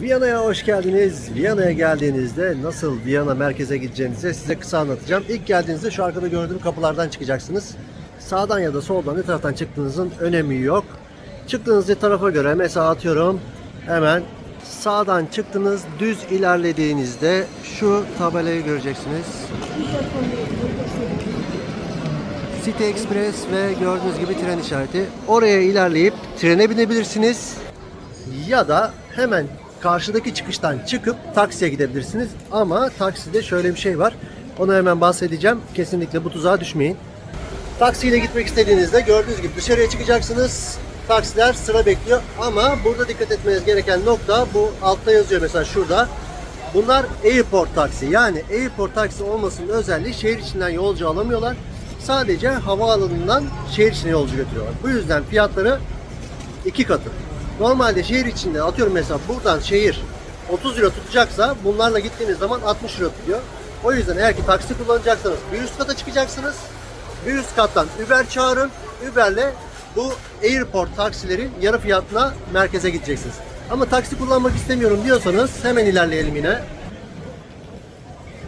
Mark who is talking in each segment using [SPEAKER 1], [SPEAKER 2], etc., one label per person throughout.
[SPEAKER 1] Viyana'ya hoş geldiniz. Viyana'ya geldiğinizde nasıl Viyana merkeze gideceğinizi size kısa anlatacağım. İlk geldiğinizde şu arkada gördüğüm kapılardan çıkacaksınız. Sağdan ya da soldan ne taraftan çıktığınızın önemi yok. Çıktığınız tarafa göre mesela atıyorum hemen sağdan çıktınız düz ilerlediğinizde şu tabelayı göreceksiniz. City Express ve gördüğünüz gibi tren işareti. Oraya ilerleyip trene binebilirsiniz. Ya da hemen karşıdaki çıkıştan çıkıp taksiye gidebilirsiniz. Ama takside şöyle bir şey var. Onu hemen bahsedeceğim. Kesinlikle bu tuzağa düşmeyin. Taksiyle gitmek istediğinizde gördüğünüz gibi dışarıya çıkacaksınız. Taksiler sıra bekliyor ama burada dikkat etmeniz gereken nokta bu altta yazıyor mesela şurada. Bunlar airport taksi. Yani airport taksi olmasının özelliği şehir içinden yolcu alamıyorlar. Sadece havaalanından şehir içine yolcu götürüyorlar. Bu yüzden fiyatları iki katı. Normalde şehir içinde atıyorum mesela buradan şehir 30 lira tutacaksa bunlarla gittiğiniz zaman 60 lira tutuyor. O yüzden eğer ki taksi kullanacaksanız bir üst kata çıkacaksınız. Bir üst kattan Uber çağırın. Uber'le bu airport taksilerin yarı fiyatına merkeze gideceksiniz. Ama taksi kullanmak istemiyorum diyorsanız hemen ilerleyelim yine.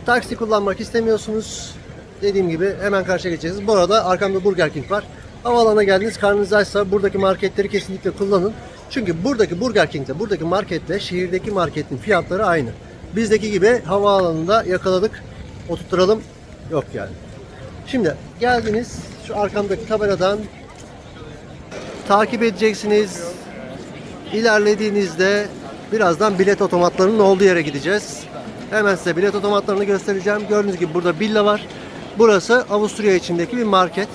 [SPEAKER 1] Taksi kullanmak istemiyorsunuz. Dediğim gibi hemen karşıya geçeceksiniz. Bu arada arkamda Burger King var. Havaalanına geldiniz karnınız açsa buradaki marketleri kesinlikle kullanın. Çünkü buradaki Burger King'de, buradaki marketle şehirdeki marketin fiyatları aynı. Bizdeki gibi havaalanında yakaladık, oturtturalım yok yani. Şimdi geldiniz şu arkamdaki tabeladan takip edeceksiniz. İlerlediğinizde birazdan bilet otomatlarının olduğu yere gideceğiz. Hemen size bilet otomatlarını göstereceğim. Gördüğünüz gibi burada Billa var. Burası Avusturya içindeki bir market.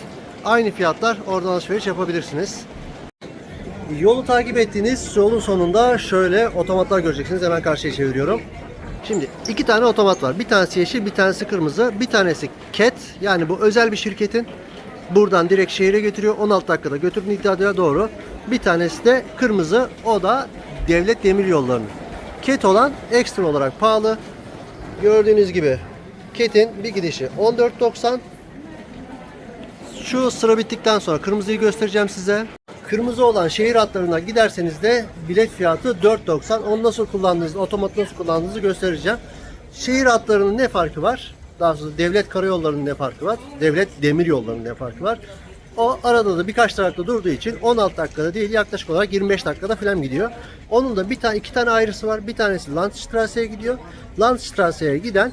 [SPEAKER 1] Aynı fiyatlar oradan alışveriş yapabilirsiniz. Yolu takip ettiğiniz yolun sonunda şöyle otomatlar göreceksiniz. Hemen karşıya çeviriyorum. Şimdi iki tane otomat var. Bir tanesi yeşil, bir tanesi kırmızı. Bir tanesi CAT yani bu özel bir şirketin. Buradan direkt şehire götürüyor. 16 dakikada götürüp iddiaya doğru. Bir tanesi de kırmızı. O da devlet demir yollarının. CAT olan ekstra olarak pahalı. Gördüğünüz gibi CAT'in bir gidişi 14.90. Şu sıra bittikten sonra kırmızıyı göstereceğim size. Kırmızı olan şehir hatlarına giderseniz de bilet fiyatı 4.90. Onu nasıl kullandığınızı, otomat nasıl kullandığınızı göstereceğim. Şehir hatlarının ne farkı var? Daha sonra devlet karayollarının ne farkı var? Devlet demir yollarının ne farkı var? O arada da birkaç durakta durduğu için 16 dakikada değil yaklaşık olarak 25 dakikada falan gidiyor. Onun da bir tane iki tane ayrısı var. Bir tanesi Landstrasse'ye gidiyor. Landstrasse'ye giden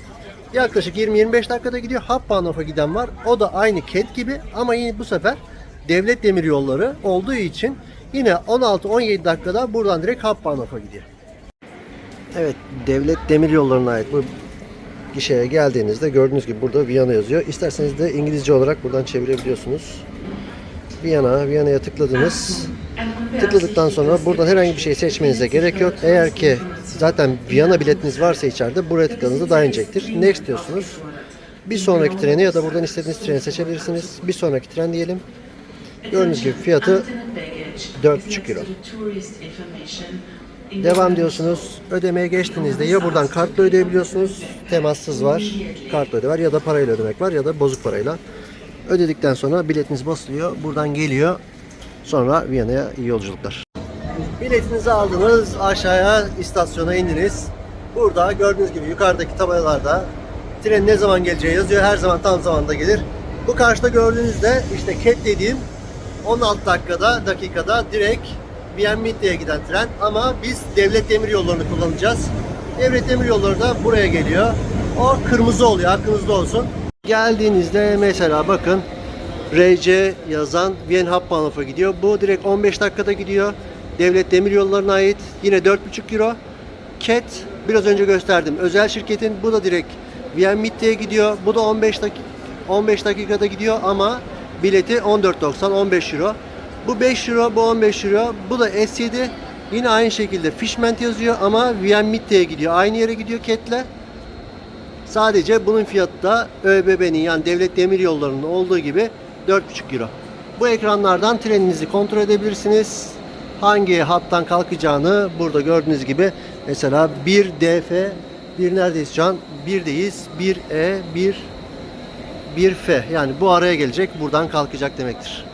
[SPEAKER 1] yaklaşık 20-25 dakikada gidiyor. Hauptbahnhof'a giden var. O da aynı KET gibi ama yine bu sefer devlet demir yolları olduğu için yine 16-17 dakikada buradan direkt Hauptbahnhof'a gidiyor. Evet, devlet demir yollarına ait bu gişeye geldiğinizde gördüğünüz gibi burada Viyana yazıyor. İsterseniz de İngilizce olarak buradan çevirebiliyorsunuz. Viyana, Viyana'ya tıkladınız. Tıkladıktan sonra buradan herhangi bir şey seçmenize gerek yok. Eğer ki zaten Viyana biletiniz varsa içeride buraya tıkladığınızda daha inecektir. Next diyorsunuz. Bir sonraki treni ya da buradan istediğiniz treni seçebilirsiniz. Bir sonraki tren diyelim. Gördüğünüz gibi fiyatı 4,5 euro. Devam diyorsunuz. Ödemeye geçtiğinizde ya buradan kartla ödeyebiliyorsunuz. Temassız var. Kartla öde var ya da parayla ödemek var ya da bozuk parayla. Ödedikten sonra biletiniz basılıyor. Buradan geliyor. Sonra Viyana'ya iyi yolculuklar. Biletinizi aldınız. Aşağıya istasyona indiniz. Burada gördüğünüz gibi yukarıdaki tabelalarda tren ne zaman geleceği yazıyor. Her zaman tam zamanda gelir. Bu karşıda gördüğünüzde işte CAT dediğim 16 dakikada dakikada direkt Viyanmit'e giden tren ama biz devlet demir yollarını kullanacağız. Devlet demir yolları da buraya geliyor. O kırmızı oluyor aklınızda olsun. Geldiğinizde mesela bakın RC yazan Vien Hauptbahnhof'a gidiyor. Bu direkt 15 dakikada gidiyor. Devlet demir yollarına ait yine 4,5 euro. CAT biraz önce gösterdim. Özel şirketin bu da direkt Viyanmit'e gidiyor. Bu da 15 dakika 15 dakikada gidiyor ama bileti 14.90 15 euro. Bu 5 euro, bu 15 euro. Bu da S7. Yine aynı şekilde Fishment yazıyor ama Viyanmit'e gidiyor. Aynı yere gidiyor Cat'le. Sadece bunun fiyatı da ÖBB'nin yani Devlet Demir Yolları'nın olduğu gibi 4,5 euro. Bu ekranlardan treninizi kontrol edebilirsiniz. Hangi hattan kalkacağını burada gördüğünüz gibi mesela 1 DF, bir neredeyiz şu an? 1'deyiz. 1E, 1 1F yani bu araya gelecek buradan kalkacak demektir.